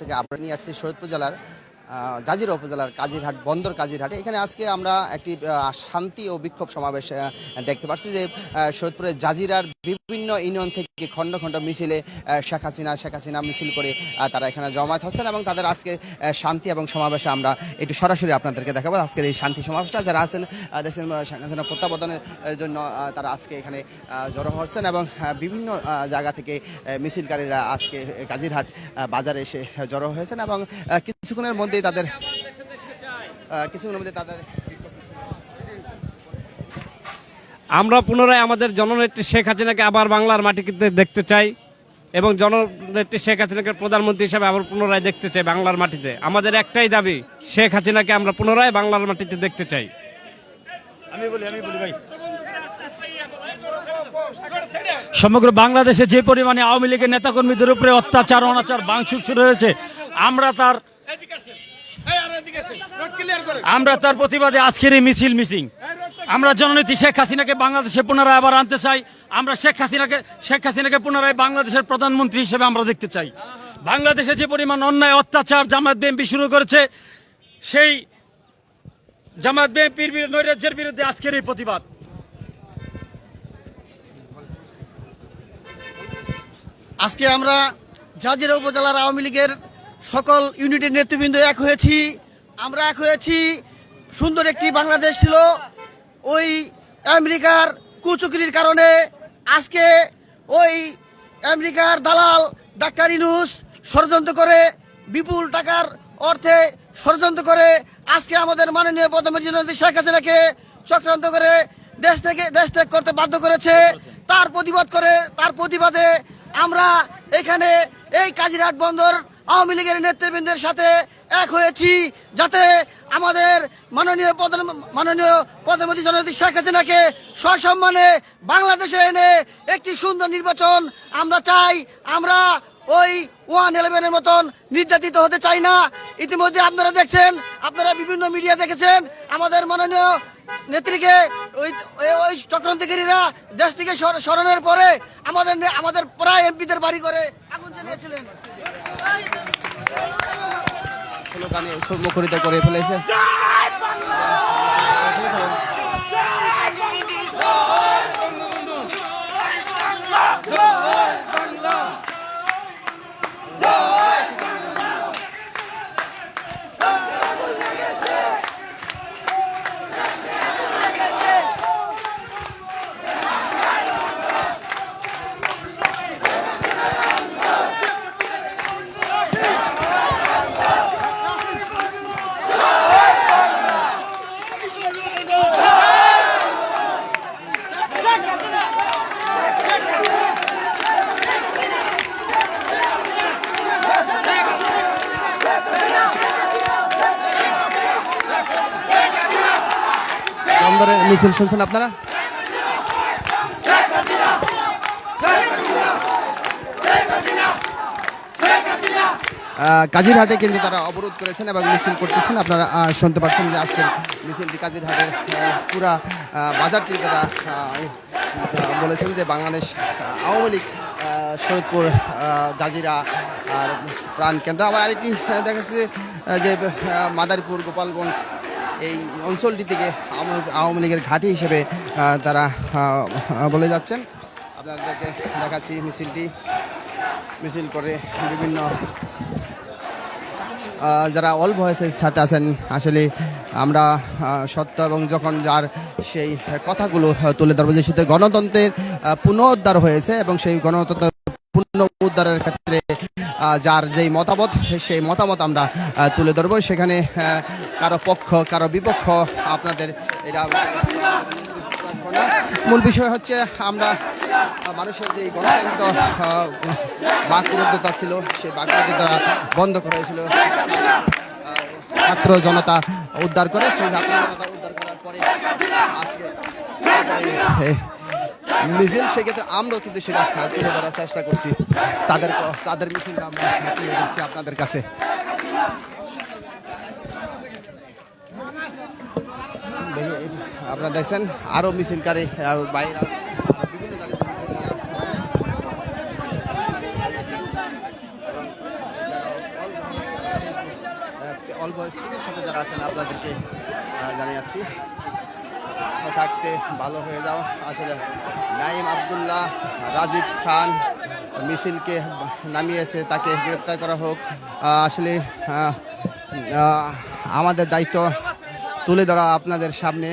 থেকে আমরা নিয়ে আসছি শরীদপুর জেলার জাজির উপজেলার কাজিরহাট, বন্দর কাজিরহাটে। এখানে আজকে আমরা একটি শান্তি ও বিক্ষোভ সমাবেশ দেখতে পাচ্ছি যে শরৎপুরের জাজিরার বিভিন্ন ইউনিয়ন থেকে খণ্ড খণ্ড মিছিলে শেখ হাসিনা শেখ হাসিনা মিছিল করে তারা এখানে জমায়েত হচ্ছেন এবং তাদের আজকে শান্তি এবং সমাবেশে আমরা একটু সরাসরি আপনাদেরকে দেখাবো। আজকের এই শান্তি সমাবেশটা যারা আছেন দেশের শেখ হাসিনা প্রত্যাবর্তনের জন্য তারা আজকে এখানে জড়ো হচ্ছেন এবং বিভিন্ন জায়গা থেকে মিছিলকারীরা আজকে কাজিরহাট বাজারে এসে জড়ো হয়েছেন এবং কিছুক্ষণের মধ্যেই তাদের কিছুক্ষণের মধ্যে তাদের আমরা পুনরায় আমাদের জননেত্রী শেখ হাসিনাকে আবার বাংলার মাটিতে দেখতে চাই এবং জননেত্রী শেখ হাসিনাকে প্রধানমন্ত্রী হিসাবে আবার পুনরায় দেখতে চাই বাংলার মাটিতে। আমাদের একটাই দাবি শেখ হাসিনাকে আমরা পুনরায় বাংলার মাটিতে দেখতে চাই। আমি বলি আমি বলি ভাই। সমগ্র বাংলাদেশে যে পরিমাণে আওয়ামী লীগের নেতাকর্মীদের উপরে অত্যাচার অনাচার বাংশুর শুরু হয়েছে আমরা তার আমরা তার প্রতিবাদে আজকের এই মিছিল মিটিং আমরা জননীতি শেখ হাসিনাকে বাংলাদেশে পুনরায় আবার আনতে চাই। আমরা শেখ হাসিনাকে শেখ হাসিনাকে পুনরায় বাংলাদেশের প্রধানমন্ত্রী হিসেবে আমরা দেখতে চাই। বাংলাদেশে যে পরিমাণ অন্যায়, অত্যাচার জামাত বিএনপি শুরু করেছে, সেই জামাত বিএনপির নৈরাজ্যের বিরুদ্ধে আজকের এই প্রতিবাদ। আজকে আমরা জাজিরা উপজেলার আওয়ামী লীগের সকল ইউনিটের নেতৃবৃন্দ এক হয়েছি। আমরা এক হয়েছি। সুন্দর একটি বাংলাদেশ ছিল। ওই আমেরিকার কুচুকরির কারণে আজকে ওই আমেরিকার দালাল ডাক্তার ইনুস ষড়যন্ত্র করে, বিপুল টাকার অর্থে ষড়যন্ত্র করে আজকে আমাদের মাননীয় প্রধানমন্ত্রী শেখ হাসিনাকে চক্রান্ত করে দেশ থেকে, দেশ ত্যাগ করতে বাধ্য করেছে। তার প্রতিবাদ করে, তার প্রতিবাদে আমরা এখানে এই কাজিরহাট বন্দর আওয়ামী লীগের নেতৃবৃন্দের সাথে এক হয়েছি যাতে আমাদের মাননীয় প্রধান মাননীয় প্রধানমন্ত্রী জননেত্রী শেখ হাসিনাকে সসম্মানে বাংলাদেশে এনে একটি সুন্দর নির্বাচন আমরা চাই। আমরা ওই ওয়ান ইলেভেনের মতন নির্যাতিত হতে চাই না। ইতিমধ্যে আপনারা দেখছেন, আপনারা বিভিন্ন মিডিয়া দেখেছেন, আমাদের মাননীয় নেত্রীকে ওই ওই- চক্রান্তকারীরা দেশ থেকে সরানোর পরে আমাদের আমাদের প্রায় এমপিদের বাড়ি করে আগুন জ্বালিয়েছিলেন। স্লোগানে মুখরিত করে ফেলেছে। বন্দরের মিছিল শুনছেন আপনারা? কাজিরহাটে কিন্তু তারা অবরোধ করেছেন এবং মিছিল করতেছেন। আপনারা শুনতে পারছেন যে আজকের মিছিলটি কাজিরহাটের পুরা বাজারটি তারা বলেছেন যে বাংলাদেশ আওয়ামী লীগ আহ, জাজিরা আর প্রাণ কেন্দ্র আবার আরেকটি আহ, দেখা যাচ্ছে যে মাদারীপুর গোপালগঞ্জ এই অঞ্চলটি থেকে আওয়ামী- লীগের ঘাঁটি হিসেবে তারা বলে যাচ্ছেন। আপনাদেরকে দেখাচ্ছি মিছিলটি। মিছিল করে বিভিন্ন যারা অল ভয়েসের সাথে আছেন, আসলে আমরা সত্য এবং যখন যার সেই কথাগুলো তুলে ধরবো যে শুধু গণতন্ত্রের পুনরুদ্ধার হয়েছে এবং সেই গণতন্ত্রের পুনঃ উদ্ধারের ক্ষেত্রে যার যেই মতামত, সেই মতামত আমরা তুলে ধরবো। সেখানে কারও পক্ষ, কারও বিপক্ষ, আপনাদের এটা মূল বিষয় হচ্ছে আমরা মানুষের যে গণতন্ত্র বাকরুদ্ধতা ছিল, সেই বাকরুদ্ধতা বন্ধ করা হয়েছিল। ছাত্র জনতা উদ্ধার করে, সেই ছাত্র জনতা উদ্ধার করার পরে আজকে মিছিল সেক্ষেত্রে আমরাও কিন্তু সেটা তুলে ধরার চেষ্টা করছি তাদের তাদের মিছিলটা আমরা তুলে ধরছি আপনাদের কাছে আপনারা দেখছেন আরও মিছিলকারী বাইরে বিভিন্ন জায়গায় মিছিল অল্প সাথে যারা আছেন আপনাদেরকে জানিয়ে যাচ্ছি থাকতে, ভালো হয়ে যাও। আসলে নাইম আবদুল্লাহ রাজীব খান মিছিলকে নামিয়েছে, তাকে গ্রেপ্তার করা হোক। আসলে আমাদের দায়িত্ব তুলে ধরা আপনাদের সামনে।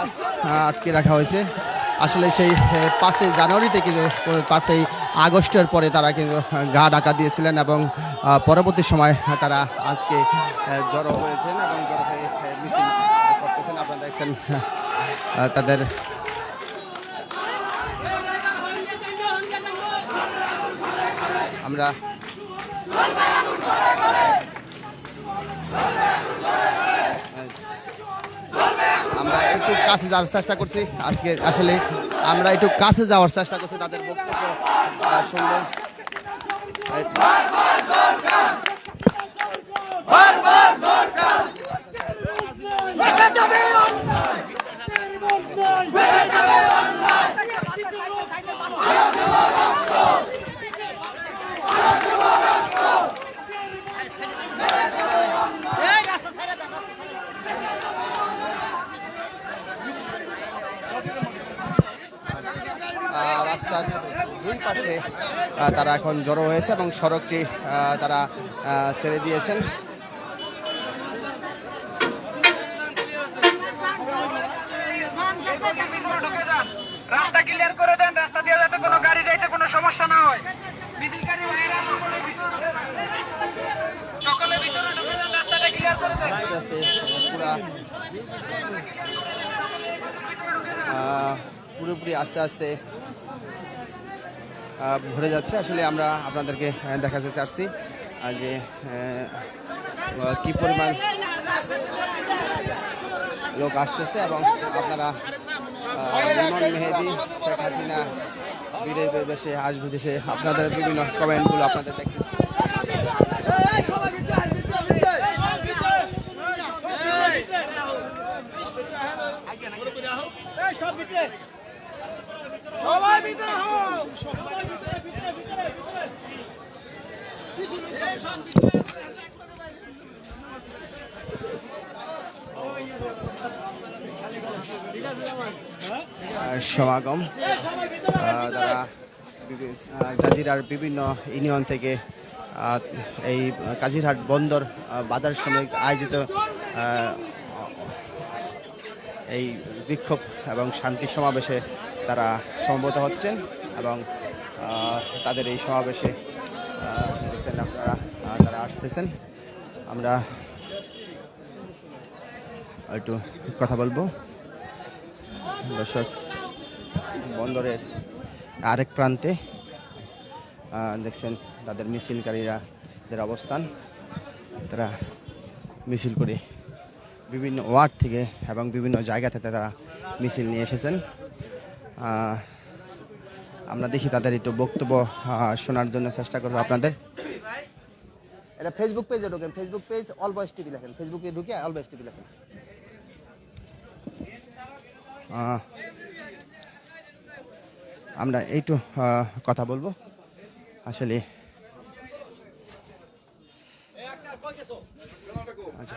আজ আটকে রাখা হয়েছে। আসলে সেই পাঁচই জানুয়ারিতে কিন্তু, পাঁচই আগস্টের পরে তারা কিন্তু গা ডাকা দিয়েছিলেন এবং পরবর্তী সময় তারা আজকে জড়ো হয়েছেন এবং জড়ো হয়ে মিছিল করতেছেন। আপনারা দেখছেন তাদের আমরা আমরা একটু কাছে যাওয়ার চেষ্টা করছি। আজকে আসলে আমরা একটু কাছে যাওয়ার চেষ্টা করছি তাদের বক্তব্য আহ, শুনব এখন জড়ো হয়েছে এবং সড়কটি তারা ছেড়ে দিয়েছেন। রাস্তা ক্লিয়ার করে দেন রাস্তা দিয়ে যাতে কোনো গাড়ি যাইতে কোনো সমস্যা না হয়। মিছিলকারী ভাইয়েরা সকলে ভিতরে সকলে ভিতরে ঢুকে যান রাস্তাটা ক্লিয়ার করে দেন। আস্তে আস্তে পুরা আহ, পুরোপুরি আস্তে আস্তে ভরে যাচ্ছে। আসলে আমরা আপনাদেরকে দেখাতে চাচ্ছি যে কি পরিমাণ লোক আসতেছে এবং আপনারা লিমন মেহেদি শেখ হাসিনা বীরের দেশে আসবে দেশে আপনাদের বিভিন্ন কমেন্টগুলো আপনাদের দেখতেছি আহ, সমাগম। তারা জাজিরার বিভিন্ন ইউনিয়ন থেকে এই কাজিরহাট বন্দর বাজার শ্রমিক আয়োজিত এই বিক্ষোভ এবং শান্তি সমাবেশে তারা সমবেত হচ্ছেন এবং তাদের এই সমাবেশে দেখছেন আপনারা তারা আসতেছেন। আমরা একটু কথা বলব। দর্শক, বন্দরের আরেক প্রান্তে দেখছেন তাদের মিছিলকারীরা, দের অবস্থান। তারা মিছিল করে বিভিন্ন ওয়ার্ড থেকে এবং বিভিন্ন জায়গা থেকে তারা মিছিল নিয়ে এসেছেন। আমরা দেখি তাদের একটু বক্তব্য শোনার জন্য চেষ্টা করব আপনাদের। এটা ফেসবুক পেজে ঢোকেন ফেসবুক পেজ অল বয়স টিভি লেখেন। ফেসবুকে ঢুকে অল বয়স টিভি লেখেন। আমরা একটু কথা বলব। আসলে আচ্ছা।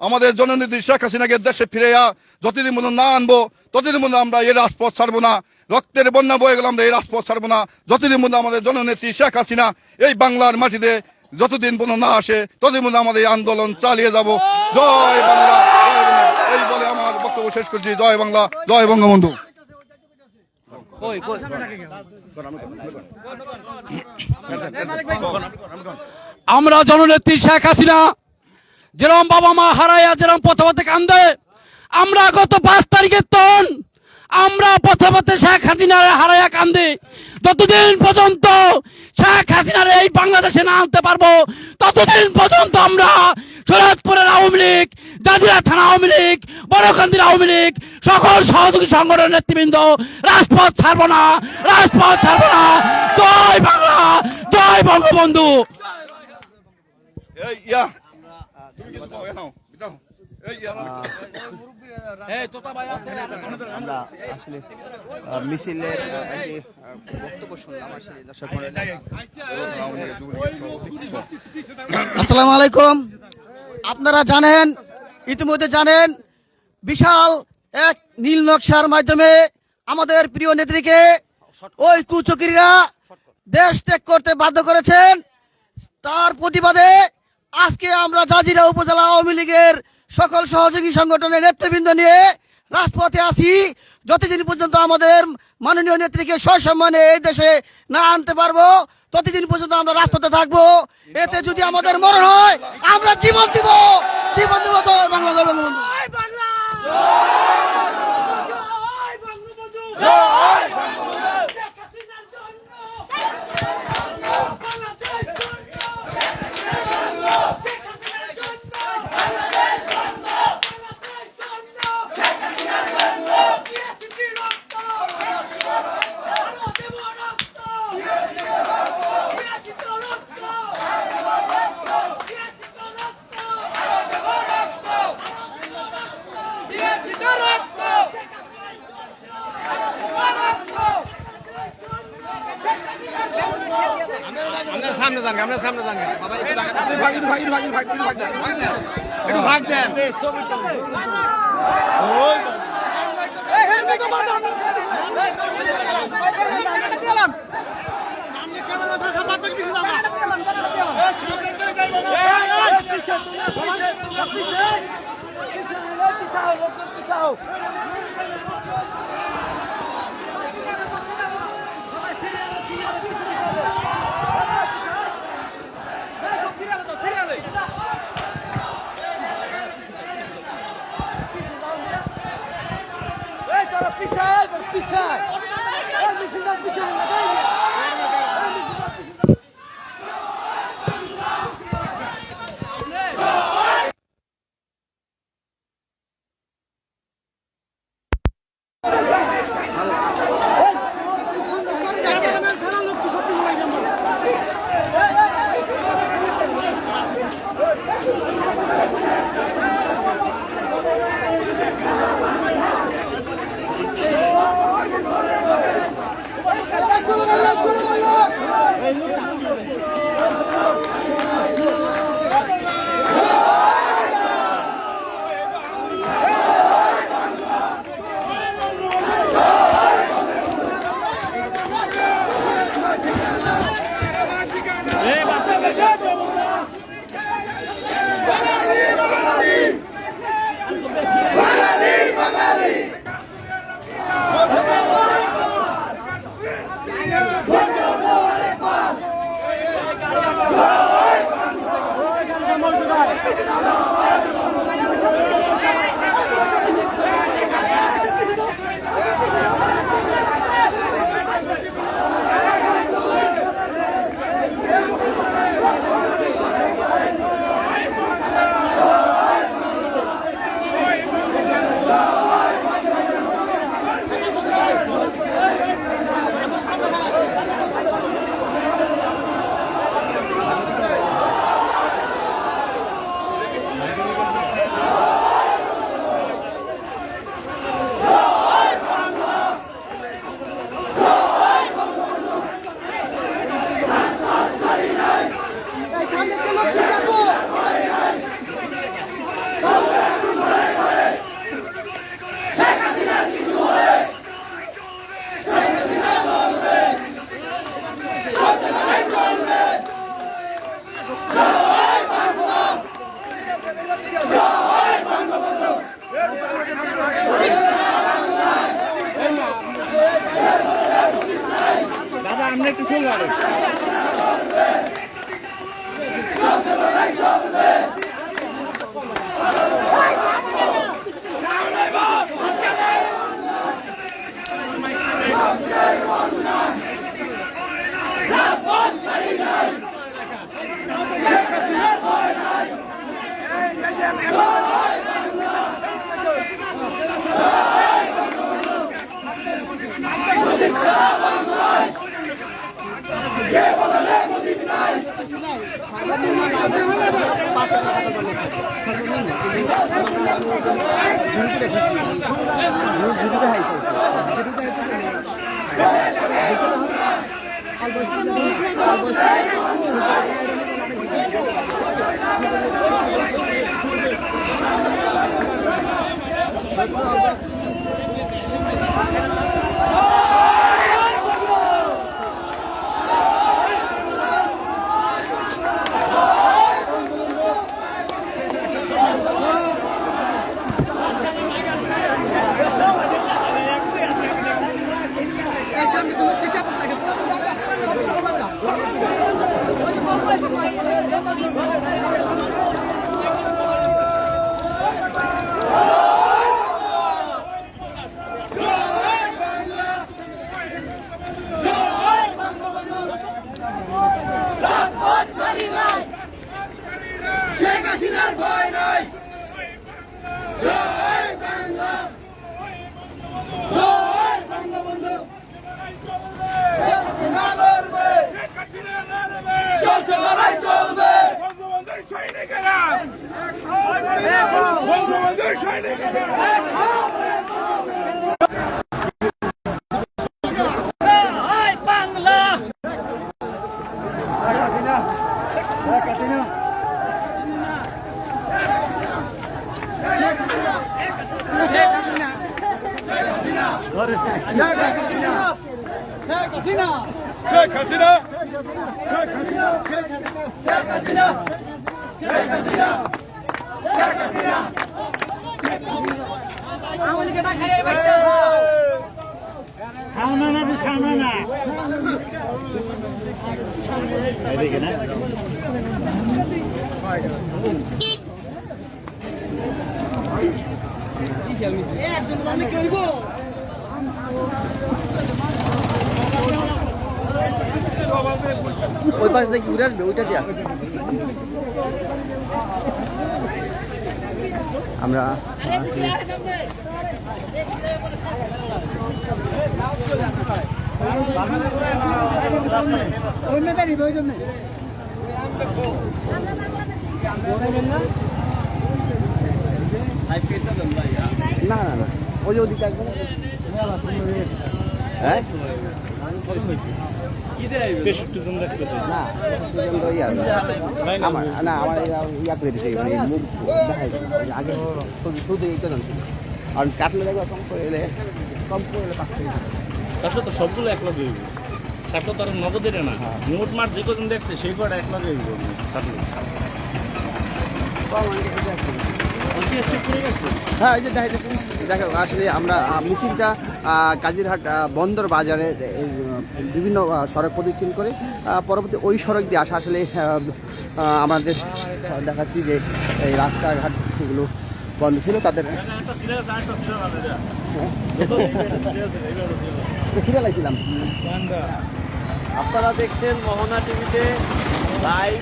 আমাদের জননীতি শেখ হাসিনাকে দেশে ফিরেয়া যতদিন মতো না আনব ততদিন মতো আমরা এই রাজপথ ছাড়বো না। রক্তের বন্যা বয়ে গেলে আমরা এই রাজপথ ছাড়বো না। যতদিন মতো আমাদের জননেত্রী শেখ হাসিনা এই বাংলার মাটিতে যতদিন পর্যন্ত না আসে ততদিন মতো আমাদের এই আন্দোলন চালিয়ে যাব। জয় বাংলা জয় বাংলা। এই বলে আমার বক্তব্য শেষ করছি। জয় বাংলা জয় বঙ্গবন্ধু। আমরা জননেত্রী শেখ হাসিনা যেরকম বাবা মা হারাইয়া যেরকম প্রথমতে কান্দে, আমরা গত পাঁচ তারিখের তন, আমরা পথে পথে শেখ হাসিনার হারাইয়া কান্দি। ততদিন পর্যন্ত শেখ হাসিনার এই বাংলাদেশে না আনতে পারব, ততদিন পর্যন্ত আমরা শরৎপুরের আওয়ামী লীগ, জাজিরা থানা আওয়ামী লীগ বড়কান্দির আওয়ামী লীগ, সকল সহযোগী সংগঠনের নেতৃবৃন্দ, রাজপথ ছাড়বো না, রাজপথ ছাড়বো না। জয় বাংলা, জয় বঙ্গবন্ধু। আমরা আসলে মিছিলের একটি বক্তব্য শুনলাম আসলে দর্শক আসসালামু আলাইকুম। আপনারা জানেন ইতিমধ্যে জানেন বিশাল এক নীল নকশার মাধ্যমে আমাদের প্রিয় নেত্রীকে ওই কুচকিরা দেশ ত্যাগ করতে বাধ্য করেছেন। তার প্রতিবাদে আমরা জাজিরা উপজেলা আওয়ামী লীগের সকল সহযোগী সংগঠনের নেতৃবৃন্দ নিয়ে রাজপথে আসি যতদিন পর্যন্ত আমাদের মাননীয় নেত্রীকে সসম্মানে এই দেশে না আনতে পারব, ততদিন পর্যন্ত আমরা রাজপথে থাকব। এতে যদি আমাদের মরণ হয়, আমরা জীবন দিব। জীবন দিব তো, বাংলা বঙ্গবন্ধু। সামনে দাঁড়ান বাবা একটু Tek Hasina! Tek Hasina! Tek Hasina! বঙ্গবন্ধুর সৈনিকেরা শেখ হাসিনা ওই পাশ থেকে ঘুরে আসবে ওইটা দিয়া। আমরা না না না ওই যে ওদিকে একদম। হ্যাঁ? না আমার না আমার ইয়া- করে দিছে মানে মুখ দেখাই আগে শুধু এই কজন ছিল। আর কাটলে দেখো কম করে এলে কম করে এলে পাঁচ তো সবগুলো এক লগে হইব। তারপর তো আর নগদের না। মোট মাঠ যে কজন দেখছে সেই কটা এক লগে হইব হ্যাঁ এই যে দেখা দেখো আসলে আমরা মিছিলটা কাজিরহাট বন্দর বাজারে বিভিন্ন সড়ক প্রদক্ষিণ করে পরবর্তী ওই সড়ক দিয়ে আসা আসলে আমাদের দেখাচ্ছি যে এই রাস্তাঘাট সেগুলো বন্ধ ছিল তাদের ফিরে লাগছিলাম আপনারা দেখছেন মোহনা টিভিতে লাইভ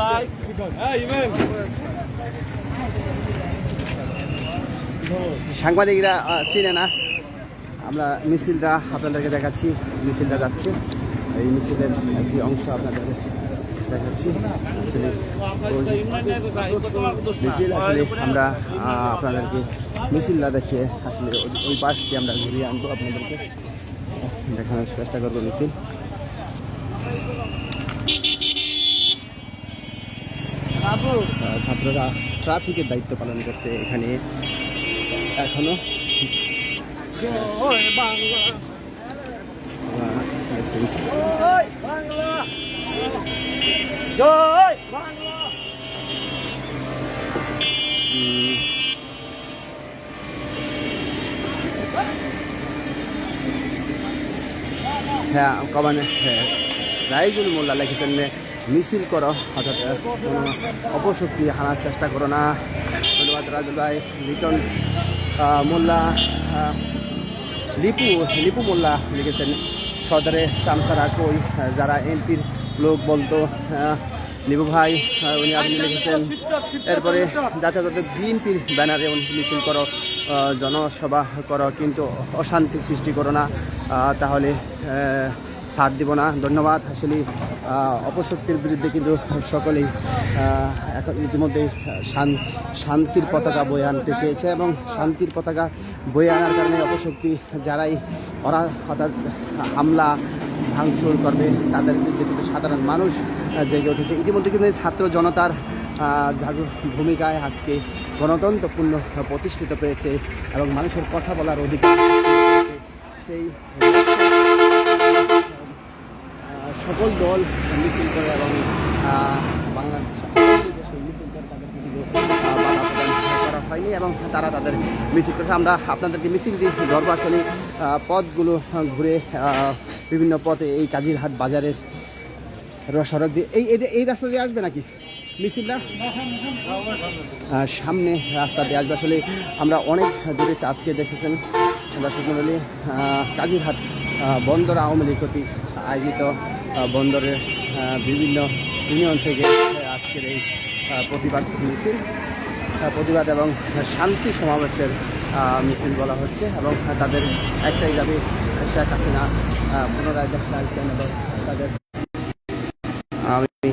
লাইভ সাংবাদিকরা চিনে না। আমরা মিছিলটা আপনাদেরকে দেখাচ্ছি, মিছিলটা যাচ্ছে। এই মিছিলের একটি অংশ আপনাদের দেখাচ্ছি। মিছিল আমরা আপনাদেরকে মিছিলটা দেখিয়ে আসলে ওই- ওই পাশ দিয়ে আমরা ঘুরিয়ে আনব আপনাদেরকে। দেখানোর চেষ্টা করব মিছিল। ছাত্ররা ট্রাফিকের দায়িত্ব পালন করছে এখানে। এখনও। হ্যাঁ কমানে হ্যাঁ। রাইজুল মোল্লা লিখেছেন মিছিল করো অর্থাৎ কোনো অপশক্তি হানার চেষ্টা করো না। ধন্যবাদ রাজুল ভাই লিটন। আহ, মোল্লা লিপু লিপু মোল্লা লিখেছেন। সদরে সামসারা কই আহ, যারা এমপির লোক বলতো লিপু ভাই উনি আপনি লিখেছেন। এরপরে যাতে যাতে বিএনপির ব্যানারে উনি মিছিল করো জনসভা করো কিন্তু অশান্তি সৃষ্টি করো না। তাহলে ছাড় দিব না। ধন্যবাদ। আসলে অপশক্তির বিরুদ্ধে কিন্তু সকলেই এখন ইতিমধ্যে শান- শান্তির পতাকা বয়ে আনতে চেয়েছে এবং শান্তির পতাকা বয়ে আনার কারণে অপশক্তি যারাই ওরা অর্থাৎ হামলা, ভাঙচুর করবে, তাদের বিরুদ্ধে কিন্তু সাধারণ মানুষ জেগে উঠেছে। ইতিমধ্যে কিন্তু ছাত্র জনতার জাগর ভূমিকায় আজকে গণতন্ত্রপূর্ণ প্রতিষ্ঠিত পেয়েছে এবং মানুষের কথা বলার অধিকার সেই সকল দল মিছিল করে এবং বাংলাদেশ করে হয়নি এবং তারা তাদের মিছিল করেছে। আমরা আপনাদেরকে মিছিলটি ধরবো আসলে পথগুলো ঘুরে বিভিন্ন পথে এই কাজিরহাট বাজারের সড়ক দিয়ে, এই, এই- রাস্তা দিয়ে আসবে নাকি মিছিলটা? সামনে রাস্তা দিয়ে আসবে। আসলে আমরা অনেক দূরে আজকে দেখেছেন, দর্শক মন্ডলী কাজিরহাট বন্দর আওয়ামী লীগ আয়োজিত বন্দরের বিভিন্ন ইউনিয়ন থেকে আজকের এই প্রতিবাদ মিছিল প্রতিবাদ এবং শান্তি সমাবেশের মিছিল বলা হচ্ছে এবং তাদের একটাই দাবি, শেখ হাসিনা পুনরায় আসবেন এবং তাদের আমি